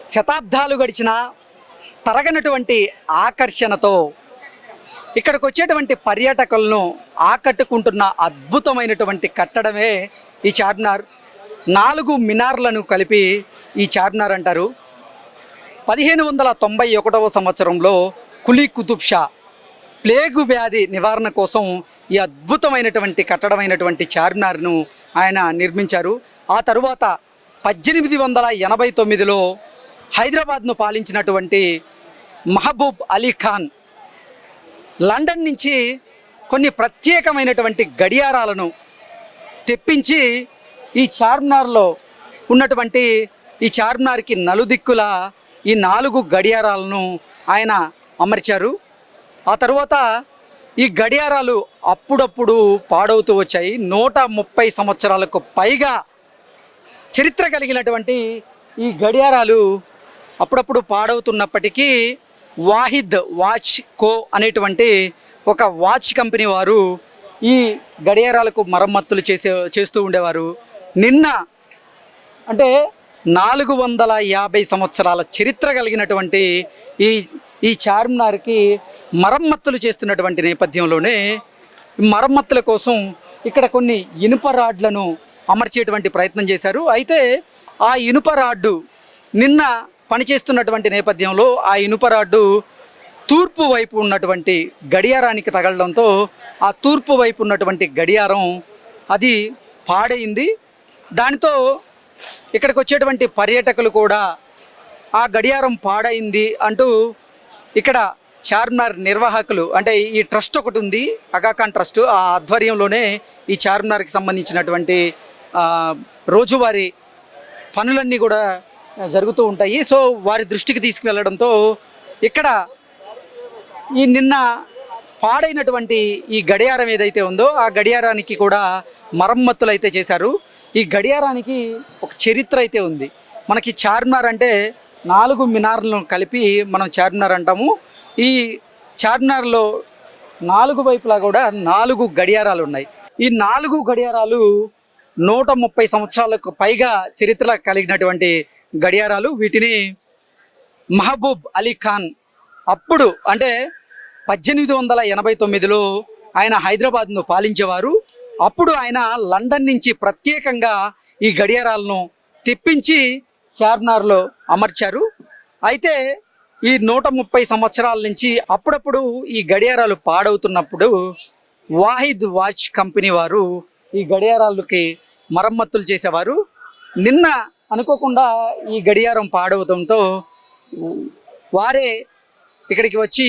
శతాబ్దాలు గడిచిన తరగనటువంటి ఆకర్షణతో ఇక్కడికి వచ్చేటువంటి పర్యాటకులను ఆకట్టుకుంటున్న అద్భుతమైనటువంటి కట్టడమే ఈ చార్మినార్. నాలుగు మినార్లను కలిపి ఈ చార్మినార్ అంటారు. పదిహేను వందల తొంభై ఒకటవ సంవత్సరంలో కులీ కుతుబ్ షా ప్లేగు వ్యాధి నివారణ కోసం ఈ అద్భుతమైనటువంటి కట్టడమైనటువంటి చార్మినార్ను ఆయన నిర్మించారు. ఆ తరువాత పద్దెనిమిది వందల ఎనభై తొమ్మిదిలో హైదరాబాద్ను పాలించినటువంటి మహబూబ్ అలీ ఖాన్ లండన్ నుంచి కొన్ని ప్రత్యేకమైనటువంటి గడియారాలను తెప్పించి ఈ చార్మినార్లో ఉన్నటువంటి ఈ చార్మినార్కి నలుదిక్కుల ఈ నాలుగు గడియారాలను ఆయన అమర్చారు. ఆ తర్వాత ఈ గడియారాలు అప్పుడప్పుడు పాడవుతూ వచ్చాయి. నూట ముప్పై సంవత్సరాలకు పైగా చరిత్ర కలిగినటువంటి ఈ గడియారాలు అప్పుడప్పుడు పాడవుతున్నప్పటికీ వాహిద్ వాచ్ కో అనేటువంటి ఒక వాచ్ కంపెనీ వారు ఈ గడియారాలకు మరమ్మతులు చేసే చేస్తూ ఉండేవారు. నిన్న అంటే నాలుగు వందల యాభై సంవత్సరాల చరిత్ర కలిగినటువంటి ఈ ఈ చార్మినార్కి మరమ్మతులు చేస్తున్నటువంటి నేపథ్యంలోనే మరమ్మత్తుల మరమ్మతుల కోసం ఇక్కడ కొన్ని ఇనుప రాడ్లను అమర్చేటువంటి ప్రయత్నం చేశారు. అయితే ఆ ఇనుప రాడ్డు నిన్న పనిచేస్తున్నటువంటి నేపథ్యంలో ఆ ఇనుప రాడ్డు తూర్పు వైపు ఉన్నటువంటి గడియారానికి తగలడంతో ఆ తూర్పు వైపు ఉన్నటువంటి గడియారం అది పాడైంది. దానితో ఇక్కడికి వచ్చేటువంటి పర్యాటకులు కూడా ఆ గడియారం పాడైంది అంటూ ఇక్కడ చార్మినార్ నిర్వాహకులు అంటే ఈ ట్రస్ట్ ఒకటి ఉంది అగాఖాన్ ట్రస్ట్. ఆ ఆధ్వర్యంలోనే ఈ చార్మినార్కి సంబంధించినటువంటి రోజువారీ పనులన్నీ కూడా జరుగుతూ ఉంటాయి. సో వారి దృష్టికి తీసుకువెళ్ళడంతో ఇక్కడ ఈ నిన్న పాడైనటువంటి ఈ గడియారం ఏదైతే ఉందో ఆ గడియారానికి కూడా మరమ్మతులు అయితే చేశారు. ఈ గడియారానికి ఒక చరిత్ర అయితే ఉంది. మనకి చార్మినార్ అంటే నాలుగు మినార్లను కలిపి మనం చార్మినార్ అంటాము. ఈ చార్మినార్లో నాలుగు వైపులా కూడా నాలుగు గడియారాలు ఉన్నాయి. ఈ నాలుగు గడియారాలు నూట ముప్పై సంవత్సరాలకు పైగా చరిత్ర కలిగినటువంటి గడియారాలు వీటిని మహబూబ్ అలీ ఖాన్ అప్పుడు అంటే పద్దెనిమిది వందల ఎనభై తొమ్మిదిలో ఆయన హైదరాబాద్ను పాలించేవారు. అప్పుడు ఆయన లండన్ నుంచి ప్రత్యేకంగా ఈ గడియారాలను తెప్పించి చార్మినార్లో అమర్చారు. అయితే ఈ నూట ముప్పై సంవత్సరాల నుంచి అప్పుడప్పుడు ఈ గడియారాలు పాడవుతున్నప్పుడు వాహిద్ వాచ్ కంపెనీ వారు ఈ గడియారాలకి మరమ్మతులు చేసేవారు. నిన్న అనుకోకుండా ఈ గడియారం పాడవడంతో వారే ఇక్కడికి వచ్చి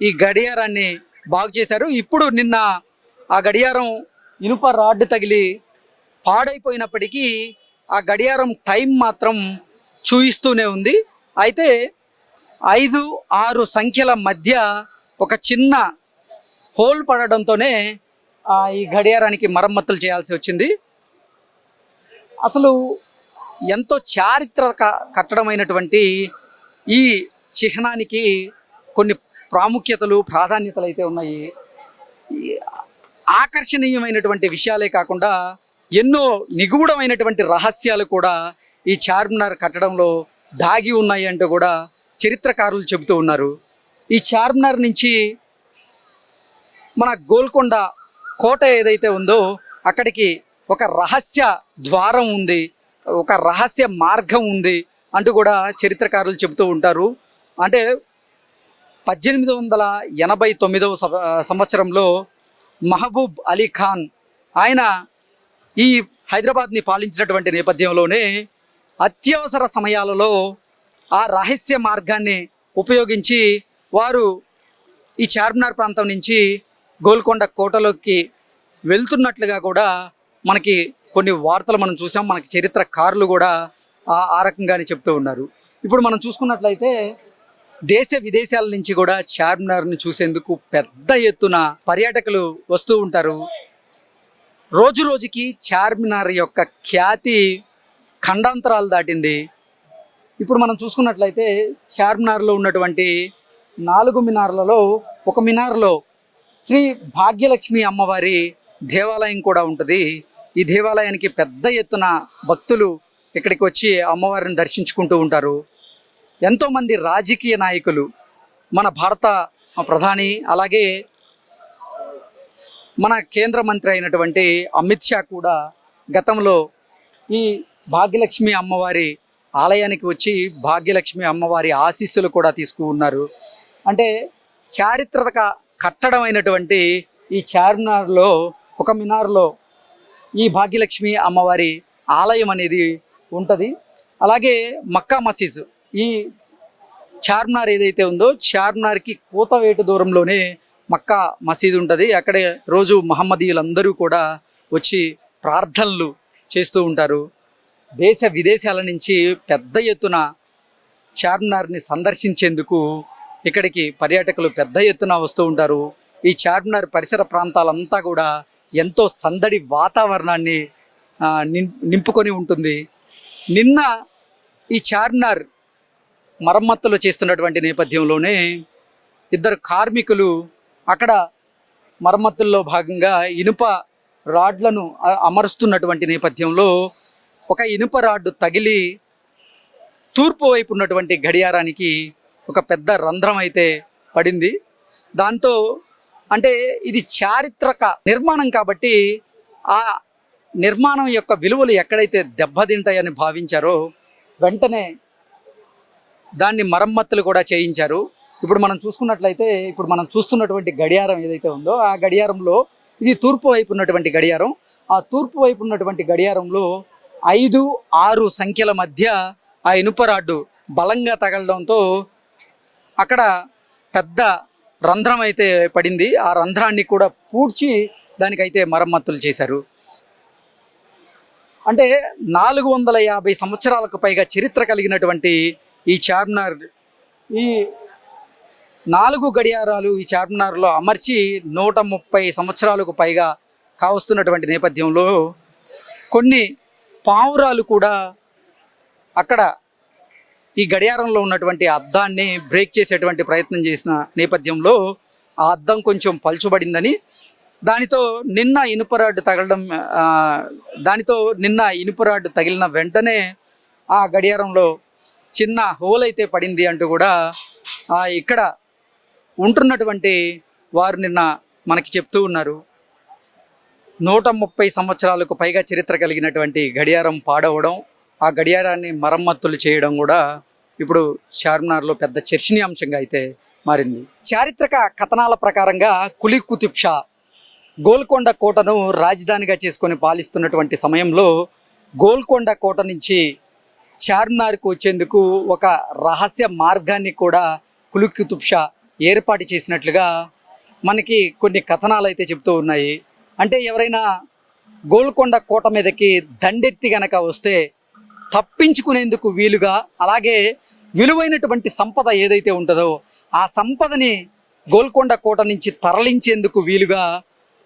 ఈ గడియారాన్ని బాగు చేశారు. ఇప్పుడు నిన్న ఆ గడియారం ఇనుప రాడ్ తగిలి పాడైపోయినప్పటికీ ఆ గడియారం టైం మాత్రం చూయిస్తూనే ఉంది. అయితే ఐదు ఆరు సంఖ్యల మధ్య ఒక చిన్న హోల్ పడడంతోనే ఈ గడియారానికి మరమ్మతులు చేయాల్సి వచ్చింది. అసలు ఎంతో చారిత్రక కట్టడమైనటువంటి ఈ చిహ్నానికి కొన్ని ప్రాముఖ్యతలు ప్రాధాన్యతలు అయితే ఉన్నాయి. ఆకర్షణీయమైనటువంటి విషయాలే కాకుండా ఎన్నో నిగూఢమైనటువంటి రహస్యాలు కూడా ఈ చార్మినార్ కట్టడంలో దాగి ఉన్నాయి అంటూ కూడా చరిత్రకారులు చెబుతూ ఉన్నారు. ఈ చార్మినార్ నుంచి మన గోల్కొండ కోట ఏదైతే ఉందో అక్కడికి ఒక రహస్య ద్వారం ఉంది. ఒక రహస్య మార్గం ఉంది అంటూ కూడా చరిత్రకారులు చెబుతూ ఉంటారు. అంటే పద్దెనిమిది వందల ఎనభై తొమ్మిదవ సంవత్సరంలో మహబూబ్ అలీ ఖాన్ ఆయన ఈ హైదరాబాద్ని పాలించినటువంటి నేపథ్యంలోనే అత్యవసర సమయాలలో ఆ రహస్య మార్గాన్ని ఉపయోగించి వారు ఈ చార్మినార్ ప్రాంతం నుంచి గోల్కొండ కోటలోకి వెళ్తున్నట్లుగా కూడా మనకి కొన్ని వార్తలు మనం చూసాం. మనకి చరిత్రకారులు కూడా ఆ ఆ రకంగానే చెప్తూ ఉన్నారు. ఇప్పుడు మనం చూసుకున్నట్లయితే దేశ విదేశాల నుంచి కూడా చార్మినార్ని చూసేందుకు పెద్ద ఎత్తున పర్యాటకులు వస్తూ ఉంటారు. రోజు రోజుకి చార్మినార్ యొక్క ఖ్యాతి ఖండాంతరాలు దాటింది. ఇప్పుడు మనం చూసుకున్నట్లయితే చార్మినార్లో ఉన్నటువంటి నాలుగు మినార్లలో ఒక మినార్లో శ్రీ భాగ్యలక్ష్మి అమ్మవారి దేవాలయం కూడా ఉంటుంది. ఈ దేవాలయానికి పెద్ద ఎత్తున భక్తులు ఇక్కడికి వచ్చి అమ్మవారిని దర్శించుకుంటూ ఉంటారు. ఎంతోమంది రాజకీయ నాయకులు మన భారత ప్రధాని అలాగే మన కేంద్ర మంత్రి అయినటువంటి అమిత్ షా కూడా గతంలో ఈ భాగ్యలక్ష్మి అమ్మవారి ఆలయానికి వచ్చి భాగ్యలక్ష్మి అమ్మవారి ఆశీస్సులు కూడా తీసుకున్నారు అంటే చారిత్రక కట్టడం అయినటువంటి ఈ చార్మినార్లో ఒక మినార్లో ఈ భాగ్యలక్ష్మి అమ్మవారి ఆలయం అనేది ఉంటుంది. అలాగే మక్కా మసీద్. ఈ చార్మినార్ ఏదైతే ఉందో చార్మినార్కి కూతవేటు దూరంలోనే మక్కా మసీదు ఉంటుంది. అక్కడే రోజు మహమ్మదీయులందరూ కూడా వచ్చి ప్రార్థనలు చేస్తూ ఉంటారు. దేశ విదేశాల నుంచి పెద్ద ఎత్తున చార్మినార్ని సందర్శించేందుకు ఇక్కడికి పర్యాటకులు పెద్ద ఎత్తున వస్తూ ఉంటారు. ఈ చార్మినార్ పరిసర ప్రాంతాలంతా కూడా ఎంతో సందడి వాతావరణాన్ని నింపుకొని ఉంటుంది. నిన్న ఈ చార్మినార్ మరమ్మతులు చేస్తున్నటువంటి నేపథ్యంలోనే ఇద్దరు కార్మికులు అక్కడ మరమ్మతుల్లో భాగంగా ఇనుప రాడ్లను అమరుస్తున్నటువంటి నేపథ్యంలో ఒక ఇనుప రాడ్డు తగిలి తూర్పు వైపు ఉన్నటువంటి గడియారానికి ఒక పెద్ద రంధ్రం అయితే పడింది. దాంతో అంటే ఇది చారిత్రక నిర్మాణం కాబట్టి ఆ నిర్మాణం యొక్క విలువలు ఎక్కడైతే దెబ్బతింటాయని భావించారో వెంటనే దాన్ని మరమ్మతులు కూడా చేయించారు. ఇప్పుడు మనం చూసుకున్నట్లయితే ఇప్పుడు మనం చూస్తున్నటువంటి గడియారం ఏదైతే ఉందో ఆ గడియారంలో ఇది తూర్పు వైపు ఉన్నటువంటి గడియారం. ఆ తూర్పు వైపు ఉన్నటువంటి గడియారంలో ఐదు ఆరు సంఖ్యల మధ్య ఆ ఇనుప రాడ్డు బలంగా తగలడంతో అక్కడ పెద్ద రంధ్రం అయితే పడింది. ఆ రంధ్రాన్ని కూడా పూడ్చి దానికైతే మరమ్మతులు చేశారు. అంటే నాలుగు వందల యాభై సంవత్సరాలకు పైగా చరిత్ర కలిగినటువంటి ఈ చార్మినార్ ఈ నాలుగు గడియారాలు ఈ చార్మినార్లో అమర్చి నూట ముప్పై సంవత్సరాలకు పైగా కావస్తున్నటువంటి నేపథ్యంలో కొన్ని పావురాలు కూడా అక్కడ ఈ గడియారంలో ఉన్నటువంటి అద్దాన్ని బ్రేక్ చేసేటువంటి ప్రయత్నం చేసిన నేపథ్యంలో ఆ అద్దం కొంచెం పలుచబడిందని దానితో నిన్న ఇనుప రాడ్డు తగలడం దానితో నిన్న ఇనుప రాడ్డు తగిలిన వెంటనే ఆ గడియారంలో చిన్న హోల్ అయితే పడింది అంటూ కూడా ఇక్కడ ఉంటున్నటువంటి వారు నిన్న మనకి చెప్తూ ఉన్నారు. నూట ముప్పై సంవత్సరాలకు పైగా చరిత్ర కలిగినటువంటి గడియారం పాడవడం ఆ గడియారాన్ని మరమ్మతులు చేయడం కూడా ఇప్పుడు చార్మినార్లో పెద్ద చర్చనీయాంశంగా అయితే మారింది. చారిత్రక కథనాల ప్రకారంగా కులీ కుతుబ్ షా గోల్కొండ కోటను రాజధానిగా చేసుకొని పాలిస్తున్నటువంటి సమయంలో గోల్కొండ కోట నుంచి చార్మినార్కు వచ్చేందుకు ఒక రహస్య మార్గాన్ని కూడా కులీ కుతుబ్ షా ఏర్పాటు చేసినట్లుగా మనకి కొన్ని కథనాలు అయితే చెప్తూ ఉన్నాయి. అంటే ఎవరైనా గోల్కొండ కోట మీదకి దండెత్తి గనక వస్తే తప్పించుకునేందుకు వీలుగా అలాగే విలువైనటువంటి సంపద ఏదైతే ఉంటుందో ఆ సంపదని గోల్కొండ కోట నుంచి తరలించేందుకు వీలుగా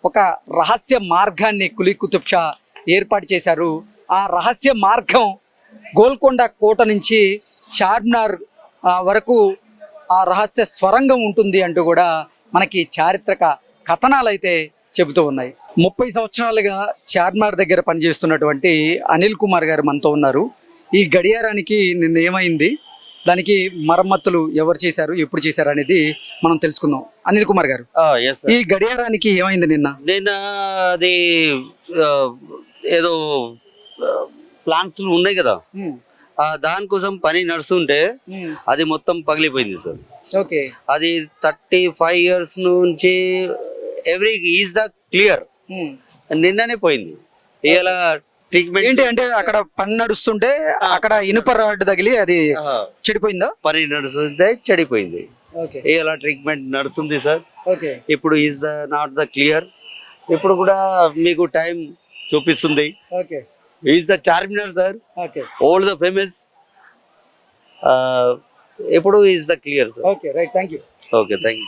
ఒక రహస్య మార్గాన్ని కులీ కుతుబ్ షా ఏర్పాటు చేశారు. ఆ రహస్య మార్గం గోల్కొండ కోట నుంచి చార్మినార్ వరకు ఆ రహస్య స్వరంగం ఉంటుంది అంటూ కూడా మనకి చారిత్రక కథనాలు అయితే చెబుతూ ఉన్నాయి. ముప్పై సంవత్సరాలుగా చార్మినార్ దగ్గర పనిచేస్తున్నటువంటి అనిల్ కుమార్ గారు మనతో ఉన్నారు. ఈ గడియారానికి నిన్న ఏమైంది? దానికి మరమ్మతులు ఎవరు చేశారు? ఎప్పుడు చేశారు అనేది మనం తెలుసుకుందాం. అనిల్ కుమార్ గారు ఈ గడియారానికి ఏమైంది నిన్న? నేను అది ఏదో ప్లాంట్స్ ఉన్నాయి కదా. ఆ, దానికోసం పని నడుస్తుంటే అది మొత్తం పగిలిపోయింది సార్ ఓకే. అది థర్టీ ఫైవ్ ఇయర్స్ నుంచి ఎవ్రీ ఈజ్ ద క్లియర్ నిన్ననే పోయింది. ఇలా ట్రీట్మెంట్ ఏంటి అంటే అక్కడ పని నడుస్తుంటే అక్కడ ఇనుప రాడ్ తగిలి అది చెడిపోయిందా? పని నడుస్తుంటే చెడిపోయింది. ఓకే. ఇలా ట్రీట్మెంట్ నడుస్తుంది సార్. ఇప్పుడు is the not the clear ఇప్పుడు కూడా మీకు టైం చూపిస్తుంది. Is the Charminar sir old the famous ఇప్పుడు is the clear sir okay right thank you okay thank